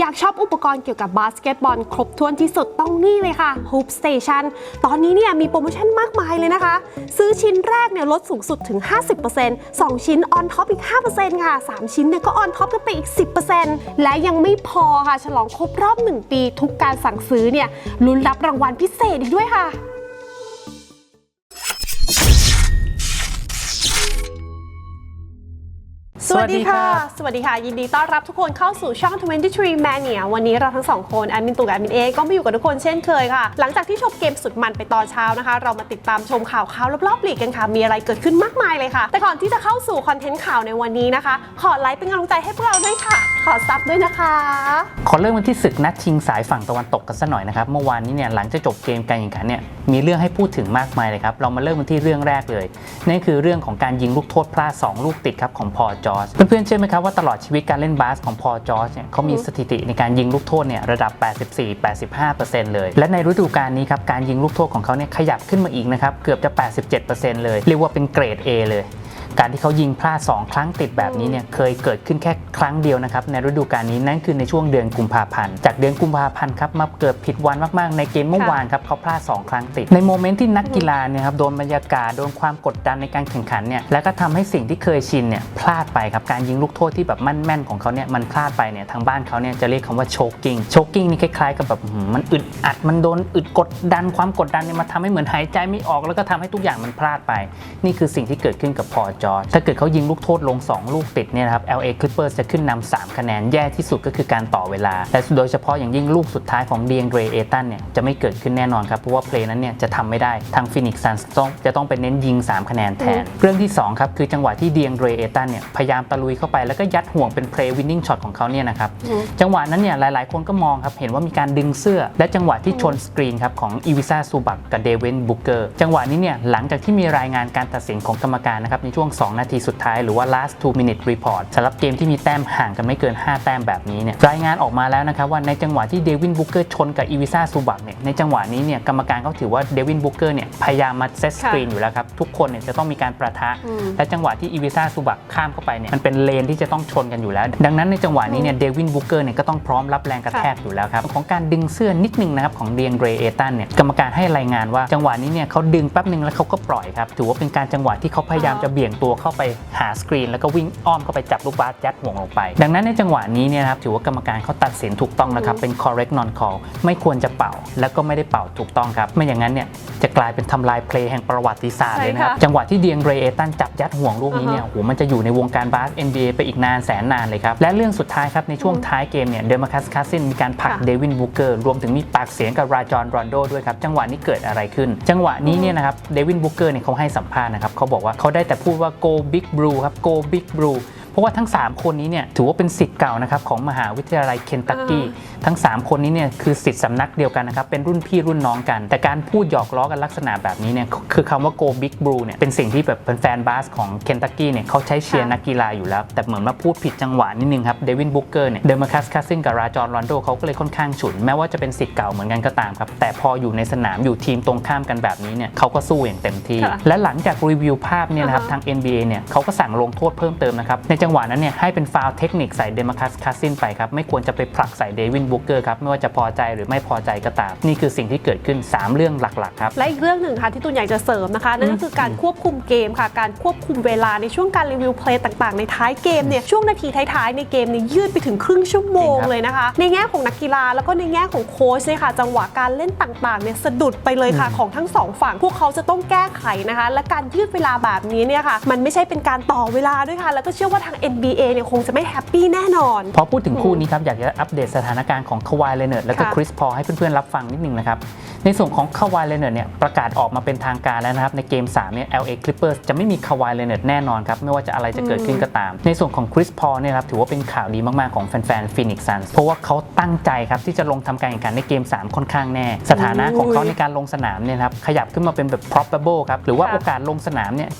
อยากชอบอุปกรณ์เกี่ยวกับบาสเกตบอลครบถ้วนที่สุดต้องนี่เลยค่ะ Hoop Station ตอนนี้เนี่ยมีโปรโมชั่นมากมายเลยนะคะ ซื้อชิ้นแรกเนี่ยลดสูงสุดถึง 50% 2 ชิ้นออนท็อปอีก 5%ค่ะ 3 ชิ้นเนี่ยก็ออนท็อปกันไปอีก 10%และยังไม่พอค่ะ ฉลองครบรอบ 1 ปี ทุกการสั่งซื้อเนี่ยลุ้นรับรางวัลพิเศษอีกด้วยค่ะ วัสดีค่ะ สวัสดีค่ะ ยินดีต้อนรับทุกคนเข้าสู่ช่อง 23 Mania วันนี้เราทั้งสองคนแอดมินตู่กับแอดมินเอก็มาอยู่กับทุกคนเช่นเคยค่ะ หลังจากที่ชมเกมสุดมันไปตอนเช้านะคะ เรามาติดตามชมข่าวข่าวรอบๆลีกกันค่ะ มีอะไรเกิดขึ้นมากมายเลยค่ะ แต่ก่อนที่จะเข้าสู่คอนเทนต์ข่าวในวันนี้นะคะ ขอไลค์เป็นกำลังใจให้พวกเราด้วยค่ะขอซับด้วยนะคะ ขอเริ่มกันที่ศึกนัดชิงสายฝั่งตะวันตกกันสักหน่อยนะครับ เมื่อวานนี้เนี่ยหลังจากจบเกมการแข่งขันเนี่ยมีเรื่องให้พูดถึงมากมายเลยครับ เรามาเริ่มกันที่เรื่องแรกเลยนั่นคือเรื่องของการยิงลูกโทษพลาด2ลูกติดครับของพอจอร์จเพื่อนๆเชื่อไหมครับว่าตลอดชีวิตการเล่นบาสของพอจอร์จเนี่ยเขามีสถิติในการยิงลูกโทษเนี่ยระดับ 84-85%เลย และในฤดูกาลนี้ครับการยิงลูกโทษของเขาเนี่ยขยับขึ้นมาอีกนะครับเกือบจะ 87%เลยเรียกว่าเป็นเกรด A เลย การที่เขายิงพลาด 2 ครั้งติดแบบนี้เนี่ยเคยเกิดขึ้นแค่ครั้งเดียวนะครับในฤดูกาลนี้นั่นคือในช่วงเดือนกุมภาพันธ์จากเดือนกุมภาพันธ์ครับมาเกิดผิดวันมากๆ ในเกมเมื่อวานครับเขาพลาด 2 ครั้งติด ในโมเมนต์ที่นักกีฬาเนี่ยครับโดนบรรยากาศโดนความกดดันในการแข่งขันเนี่ยแล้วก็ทำให้สิ่งที่เคยชินเนี่ยพลาดไปครับการยิงลูกโทษที่แบบมั่นแม่นๆของเขาเนี่ยมันพลาดไปเนี่ยทางบ้านเขาเนี่ยจะเรียกคำว่าโชกกิ้งโชกกิ้งนี่คล้ายๆกับแบบอื้อหือมันอึดอัดมันโดนอึดกดดันความกดดันเนี่ยมาทำให้เหมือนหายใจไม่ออกแล้วก็ทำให้ทุกอย่างมันพลาดไป นี่คือสิ่งที่เกิดขึ้นกับพอจอร์จถ้าเกิดเขายิงลูกโทษลง 2 ลูกติดเนี่ยนะครับ LA Clippers จะขึ้นนำ3คะแนน แย่ที่สุดก็คือการต่อเวลา และโดยเฉพาะอย่างยิ่งลูกสุดท้ายของเดียงเดรเอตันเนี่ยจะไม่เกิดขึ้นแน่นอนครับ เพราะว่าเพลย์นั้นเนี่ยจะทำไม่ได้ทางฟินิกซ์ซันต้องจะต้องไปเน้นยิง 3 คะแนนแทน เรื่องที่2ครับคือจังหวะที่เดียงเดรเอตันเนี่ยพยายามตะลุยเข้าไปแล้วก็ยัดห่วงเป็นเพลย์วินนิ่งช็อตของเขาเนี่ยนะครับจังหวะนั้นเนี่ยหลาย ๆ คนก็มองครับเห็นว่ามีการดึงเสื้อ และจังหวะที่ชนสกรีนครับของอีวิซาซูบักกับเดวินบุกเกอร์จังหวะนี้เนี่ยหลังจากที่มีรายงานการตัดสินของกรรมการนะครับในช่วง2 นาทีสุดท้ายหรือว่า last two minute report สำหรับเกมที่มีแต้มห่างกันไม่เกิน 5 แต้มแบบนี้เนี่ยรายงานออกมาแล้วนะครับว่าในจังหวะที่เดวินบุกเกอร์ชนกับอีวิซาซูบักเนี่ยในจังหวะนี้เนี่ยกรรมการเขาถือว่าเดวินบุกเกอร์เนี่ยพยายามมาเซตสกรีนอยู่แล้วครับทุกคนเนี่ยจะต้องมีการประทะอืมและจังหวะที่อีวิซาซูบักข้ามเข้าไปเนี่ยมันเป็นเลนที่จะต้องชนกันอยู่แล้ว ดังนั้นในจังหวะนี้เนี่ยเดวินบุกเกอร์เนี่ยก็ต้องพร้อมรับแรงกระแทกอยู่แล้วครับของการดึงเสื้อนิดนึงนะครับของเดียงเดรเอตันเนี่ยกรรมการให้รายงานว่าจังหวะนี้เนี่ยเขาดึงแป๊บนึงแล้วเขาก็ปล่อยครับถือว่าเป็นการจังหวะที่เขาพยายามจะเบี่ยงตัวเข้าไปหาสกรีน แล้วก็วิ่งอ้อมเข้าไปจับลูกบาสยัดห่วงลงไป ดังนั้นในจังหวะนี้เนี่ยนะครับถือว่ากรรมการเขาตัดสินถูกต้องนะครับเป็น correct non call ไม่ควรจะเป่า แล้วก็ไม่ได้เป่าถูกต้องครับไม่อย่างนั้นเนี่ยจะกลายเป็นทำลายเพลย์แห่งประวัติศาสตร์เลยนะครับใช่ค่ะจังหวะที่เดียงเรเอตันจับยัดห่วงลูกนี้เนี่ยอ่าฮะโอ้โหมันจะอยู่ในวงการบาส NBA ไปอีกนานแสนนานเลยครับและเรื่องสุดท้ายครับในช่วงท้ายเกมเนี่ยเดมาคัสคาซินมีการผลักค่ะเดวินบูเกอร์รวมถึงมีปากเสียงกับราจอนรอนโดด้วยครับจังหวะนี้เกิดอะไรขึ้น จังหวะนี้เนี่ยนะครับเดวินบูเกอร์เนี่ยเขาให้สัมภาษณ์นะครับเขาบอกว่าเขาได้แต่พูดว่า go big blue ครับ go big blue ราะว่าทั้ง 3 คนนี้เนี่ยถือว่าเป็นสิทธิ์เก่านะครับของมหาวิทยาลัยเคนตักกี้ทั้ง 3 คนนี้เนี่ยคือสิทธิ์สำนักเดียวกันนะครับเป็นรุ่นพี่รุ่นน้องกัน แต่การพูดหยอกล้อกันลักษณะแบบนี้เนี่ยคือคำว่า go big blue เนี่ยเป็นสิ่งที่แบบเป็นแฟนบาสของเคนตักกี้เนี่ยเขาใช้เชียร์ค่ะนักกีฬาอยู่แล้ว แต่เหมือนมาพูดผิดจังหวะนิดนึงครับเดวินบุกเกอร์เนี่ยเดมาคัสคาซินกับราจอนรอนโดเขาก็เลยค่อนข้างฉุน แม้ว่าจะเป็นสิทธิ์เก่าเหมือนกันก็ตามครับแต่พออยู่ในสนามอยู่ทีมตรงข้ามกันแบบนี้เนี่ยเขาก็สู้อย่างเต็มที่ค่ะและหลังจากรีวิวภาพเนี่ยนะครับอ่าฮะทาง NBA เนี่ยเขาก็สั่งลงโทษเพิ่มเติมนะครับในจังหวะนั้นเนี่ยให้เป็นฟาวล์เทคนิคใส่เดมาคัสคาซินไปครับไม่ควรจะไปผลักใส่เดวินบุกเกอร์ครับไม่ว่าจะพอใจหรือไม่พอใจก็ตาม นี่คือสิ่งที่เกิดขึ้น 3 เรื่องหลักๆครับและอีกเรื่องหนึ่งค่ะที่ตูนอยากจะเสริมนะคะนั่นก็คือการควบคุมเกมค่ะ การควบคุมเวลาในช่วงการรีวิวเพลย์ต่างๆ ในท้ายเกมเนี่ยช่วงนาทีท้ายๆในเกมเนี่ยยืดไปถึงครึ่งชั่วโมงจริงครับเลยนะคะ ในแง่ของนักกีฬาแล้วก็ในแง่ของโค้ชเนี่ยค่ะจังหวะการเล่นต่างๆเนี่ยสะดุดไปเลยค่ะของทั้งสองฝั่งพวกเขาจะต้องแก้ไขนะคะ และการยืดเวลาแบบนี้เนี่ยค่ะมันไม่ใช่เป็นการต่อเวลาด้วยค่ะ แล้วก็เชื่อว่าทาง NBA เนี่ยคงจะไม่แฮปปี้แน่นอน พอพูดถึงคู่นี้ครับ อยากจะอัปเดตสถานการณ์ของคาวายเลเนอร์แล้วก็ค่ะ คริสพอลให้เพื่อนๆรับฟังนิดนึงนะครับ ในส่วนของคาวายเลเนอร์เนี่ยประกาศออกมาเป็นทางการแล้วนะครับ ในเกม 3 เนี่ย LA Clippers จะไม่มีคาวายเลเนอร์แน่นอนครับ ไม่ว่าจะอะไรจะเกิดขึ้นก็ตาม ในส่วนของคริสพอลเนี่ยครับถือว่าเป็นข่าวดีมาก ๆ ของแฟนๆฟินิกซ์ซันเพราะว่าเขาตั้งใจครับ ที่จะลงทำการแข่งขันในเกม 3 ค่อนข้างแน่ สถานะของเขาในการลงสนามเนี่ยนะครับขยับขึ้นมาเป็นแบบ probable ครับหรือว่าค่ะโอกาสลงสนามเนี่ย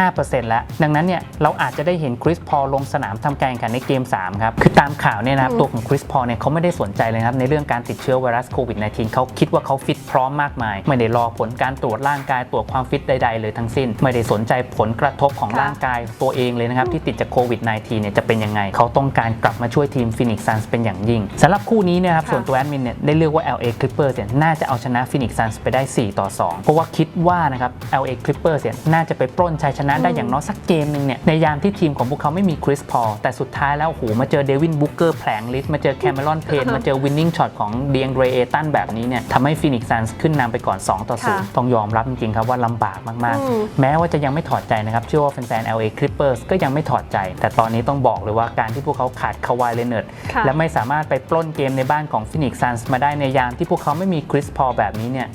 75%แล้วดังนั้นเนี่ยเราอาจจะได้เห็นคริสพอลลงสนามทำการแข่งขันในเกม3ครับคือตามข่าวเนี่ยนะครับตัวของคริสพอลเนี่ยเขาไม่ได้สนใจเลยนะครับในเรื่องการติดเชื้อไวรัสโควิด -19 เขาคิดว่าเขาฟิตพร้อมมากมาย ไม่ได้รอผลการตรวจร่างกายตรวจความฟิตใดๆเลยทั้งสิ้น ไม่ได้สนใจผลกระทบของค่ะร่างกายตัวเองเลยนะครับ ที่ติดจากโควิด -19 เนี่ยจะเป็นยังไง เขาต้องการกลับมาช่วยทีมฟินิกซ์ซันส์เป็นอย่างยิ่งสำหรับคู่นี้เนยครับค่ะส่วนตัวแอดมินเนี่ยได้เลือกว่า LA Clippers เนี่ยน่าจะเอาชนะฟินิกซ์ซันส์ไปได้ 4 ต่อ 2 เพราะว่าคิดว่านะครับ LA Clippers เนี่ยน่าจะไปปล้นชัยชนะได้อย่างน้อยสักเกมหนึ่งเนี่ยในยามที่ทีมของพวกเขาไม่มีคริสพอลแต่สุดท้ายแล้วโอ้โหมาเจอเดวินบุ๊กเกอร์แผลงลิสต์มาเจอแคมเมรอนเพนค่ะมาเจอวินนิ่งช็อตของเดียงเรเอตันแบบนี้เนี่ยทำให้ฟินิกซ์ซันส์ขึ้นนำไปก่อน 2 ต่อค่ะ0ต้องยอมรับจริงๆครับว่าลำบากมากอืมๆแม้ว่าจะยังไม่ถอดใจนะครับ เชื่อว่าแฟนๆ LA Clippers ก็ยังไม่ถอดใจ แต่ตอนนี้ต้องบอกเลยว่าการที่พวกเขาขาดคาวายเลเนอร์ดค่ะและไม่สามารถไปปล้นเกมในบ้านของ Phoenix Suns มาได้ในยามที่พวกเขาไม่มีคริสพอลแบบนี้เนี่ย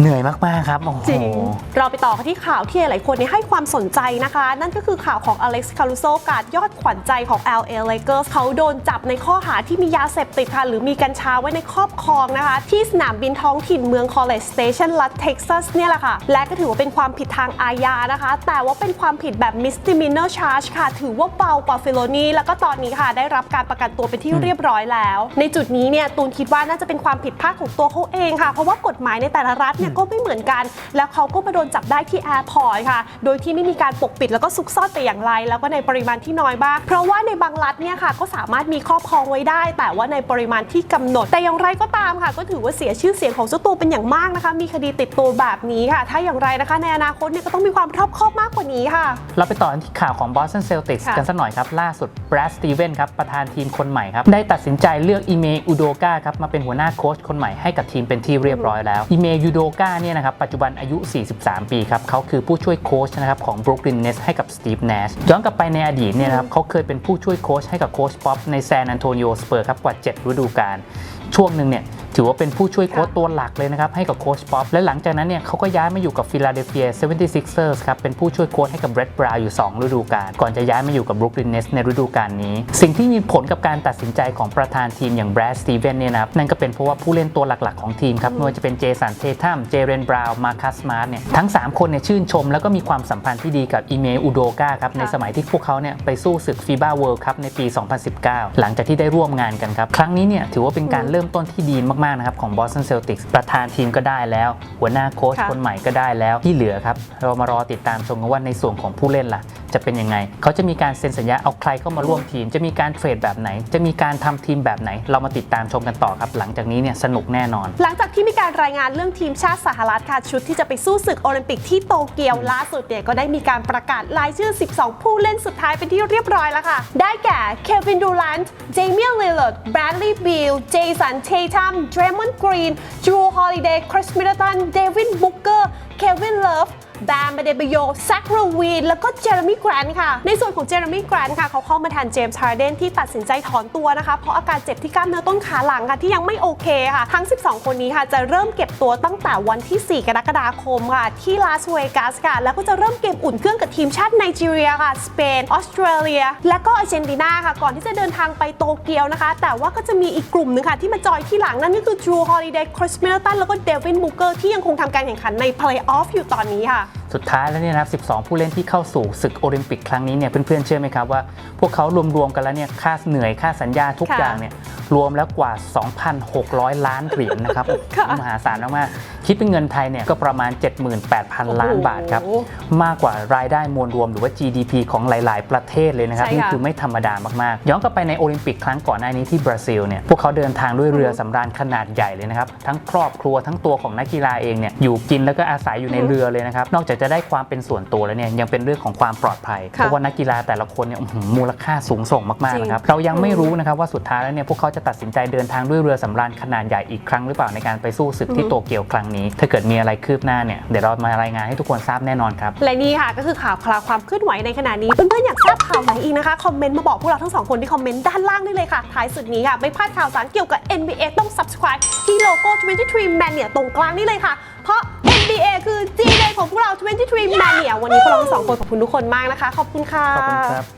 เหนื่อยมาก ๆ ครับ โอ้โห จริง เราไปต่อกันที่ข่าวที่หลายคนเนี่ยให้ความสนใจนะคะ นั่นก็คือข่าวของอเล็กซ์คารุโซการ์ดยอดขวัญใจของ LA Lakers เขาโดนจับในข้อหาที่มียาเสพติดค่ะ หรือมีกัญชาไว้ในครอบครองนะคะ ที่สนามบินท้องถิ่นเมือง College Station รัฐเท็กซัสเนี่ยแหละค่ะ และก็ถือว่าเป็นความผิดทางอาญานะคะ แต่ว่าเป็นความผิดแบบ misdemeanor charge ค่ะ ถือว่าเบากว่า felony แล้วก็ตอนนี้ค่ะ ได้รับการประกันตัวเป็นที่เรียบร้อยแล้ว ในจุดนี้เนี่ยตูนคิดว่าน่าจะเป็นความผิดพลาดของตัวเขาเองค่ะเพราะว่ากฎหมายในแต่ละรัฐเนี่ยก็ไม่เหมือนกัน แล้วเขาก็มาโดนจับได้ที่แอร์พอร์ตค่ะ โดยที่ไม่มีการปกปิดแล้วก็ซุกซ่อนแต่อย่างไร แล้วก็ในปริมาณที่น้อยบ้าง เพราะว่าในบางรัฐเนี่ยค่ะก็สามารถมีครอบครองไว้ได้ แต่ว่าในปริมาณที่กำหนด แต่อย่างไรก็ตามค่ะ ก็ถือว่าเสียชื่อเสียงของเจ้าตัวเป็นอย่างมากนะคะ มีคดีติดตัวแบบนี้ค่ะ ถ้าอย่างไรนะคะ ในอนาคตเนี่ยก็ต้องมีความรอบคอบมากกว่านี้ค่ะ เราไปต่อกันที่ข่าวของ Boston Celtics ค่ะกันสักหน่อยครับ ล่าสุด Brad Stevens ครับประธานทีมคนใหม่ครับได้ตัดสินใจเลือกอีเมอุโดกาครับมาเป็นหัวหน้าโค้ชคนใหม่ให้กับทีมเป็นที่เรียบร้อยแล้วอีเมยูโดก้าเนี่ยนะครับปัจจุบันอายุ 43 ปีครับเขาคือผู้ช่วยโค้ชนะครับของ Brooklyn Nets ให้กับ Steve Nash ย้อนกลับไปในอดีตเนี่ยนะครับเขาเคยเป็นผู้ช่วยโค้ชให้กับโค้ชป๊อปในแซนอันโตนิโอสเปอร์ครับกว่า 7 ฤดูกาลช่วงหนึ่งเนี่ย ถือว่าเป็นผู้ช่วยโค้ชตัวหลักเลยนะครับ ให้กับโค้ชป๊อปและหลังจากนั้นเนี่ยเขาก็ย้ายมาอยู่กับฟิลาเดลเฟีย 76ers ครับ เป็นผู้ช่วยโค้ชให้กับเบรดบราวอยู่ 2 ฤดูกาลก่อนจะย้ายมาอยู่กับบรุกลินเนสในฤดูกาลนี้ สิ่งที่มีผลกับการตัดสินใจของประธานทีมอย่างแบรดสตีเวนเนี่ยนะครับนั่นก็เป็นเพราะว่าผู้เล่นตัวหลักๆของทีมครับไม่ว่าจะเป็นเจสันเททัมเจเรนบราวน์มาคัสมาร์เนี่ยทั้ง 3 คนเนี่ยชื่นชม แล้วก็มีความสัมพันธ์ที่ดีกับอีเมอุโดกาครับในสมัยที่พวกเขาเนี่ยไปสู้ศึกฟีบาเวิลด์คัพในปี 2019 หลังจากที่ได้ร่วมงานกันครับครั้งนี้เนี่ยถือว่าเป็นการเริ่มต้นที่ดีมากๆนะครับของ Boston Celtics ประธานทีมก็ได้แล้ว หัวหน้าโค้ชค่ะคนใหม่ก็ได้แล้วที่เหลือครับ เรามารอติดตามชมกันว่าในส่วนของผู้เล่นล่ะ จะเป็นยังไง เขาจะมีการเซ็นสัญญาเอาใครเข้ามาร่วมทีม จะมีการเทรดแบบไหน จะมีการทำทีมแบบไหน เรามาติดตามชมกันต่อครับ หลังจากนี้เนี่ยสนุกแน่นอน หลังจากที่มีการรายงานเรื่องทีมชาติสหรัฐค่ะชุดที่จะไปสู้ศึกโอลิมปิกที่โตเกียวล่าสุดเนี่ยก็ได้มีการประกาศรายชื่อ 12 ผู้เล่นสุดท้ายเป็นที่เรียบร้อยแล้วค่ะ ได้แก่เควินดู r ันต์เจมี่ลิลลาร์ดแบรดลีย์บิลเจสันเททัมเดรมอนกรีนจูฮอลิเดย์คริสมิดเดิลตันบเกอร์เบเบเดเบโยแซคโรวีนแล้วก็เจอร์มี่แกรนค่ะ ในส่วนของเจอร์มี่แกรนค่ะ เขาเข้ามาแทนเจมส์ฮาร์เดนที่ตัดสินใจถอนตัวนะคะ เพราะอาการเจ็บที่กล้ามเนื้อต้นขาหลังค่ะที่ยังไม่โอเคค่ะ ทั้ง 12 คนนี้ค่ะ จะเริ่มเก็บตัวตั้งแต่วันที่ 4 กรกฎาคมค่ะที่ลาสเวกัสค่ะแล้วก็จะเริ่มเกมอุ่นเครื่องกับทีมชาติไนจีเรียค่ะสเปนออสเตรเลีย และก็อาร์เจนตินาค่ะ ก่อนที่จะเดินทางไปโตเกียวนะคะ แต่ว่าก็จะมีอีกกลุ่มหนึงค่ะที่มาจอยที่หลังนั่นก็คือจูฮอลิเดย์คริสมิลตันแล้วก็เดวินบูเกอร์ที่ยังคงทำการแข่งขันในเพลย์ออฟอยู่ตอนนี้ค่ะ สุดท้ายแล้วเนี่ยนะครับ 12 ผู้เล่นที่เข้าสู่ศึกโอลิมปิกครั้งนี้เนี่ยเพื่อนๆเชื่อไหมครับว่า พวกเขารวมๆกันแล้วเนี่ยค่าเหนื่อยค่าสัญญาทุกค่ะอย่างเนี่ยรวมแล้วกว่า 2,600 ล้านเหรียญนะครับค่ะมหาศาลมากๆ คิดเป็นเงินไทยเนี่ยก็ประมาณ 78,000 ล้านบาทครับโอ้โหมากกว่ารายได้มวลรวมหรือว่า GDP ของหลาย ๆ ประเทศเลยนะครับใช่ค่ะนี่คือไม่ธรรมดามากๆ ย้อนกลับไปในโอลิมปิกครั้งก่อนหน้านี้ที่บราซิลเนี่ยพวกเขาเดินทางด้วยเรือสำราญขนาดใหญ่เลยนะครับ ทั้งครอบครัวทั้งตัวของนักกีฬาเองเนี่ยอยู่กินแล้วก็อาศัยอยู่ในเรือเลยนะครับ นอกจากจะได้ความเป็นส่วนตัวแล้วเนี่ยยังเป็นเรื่องของความปลอดภัยเพค่ะราะว่านักกีฬาแต่ละคนเนี่ยอื้อหือมูลค่าสูงส่งมากๆนะครับเรายังไม่รู้นะครับว่าสุดท้ายแล้วเนี่ยพวกเขาจะตัดสินใจเดินทางด้วยเรือสำราญขนาดใหญ่อีกครั้งหรือเปล่าในการไปสู้ศึกที่โตเกียวครั้งนี้ ถ้าเกิดมีอะไรคืบหน้าเนี่ยเดี๋ยวเรามารายงานให้ทุกคนทราบแน่นอนครับ และนี่ค่ะก็คือข่าวคราวความเคลื่อนไหวในขณะนี้ เพื่อนๆอยากทราบข่าวไหนอีกนะคะ คอมเมนต์มาบอกพวกเราทั้งสองคนที่คอมเมนต์ด้านล่างได้เลยค่ะ ท้ายสุดนี้ค่ะ ไม่พลาดข่าวสารเกี่ยวกับ NBA ต้อง subscribe ที่โลโก้ 23 Mania ตรงกลางนี่เลยค่ะ เพราะ NBA คือ G Day ของพวกเรา 23 Mania วันนี้พวกเราทั้งสองคนขอบคุณทุกคนมากนะคะ ขอบคุณค่ะ ขอบคุณครับ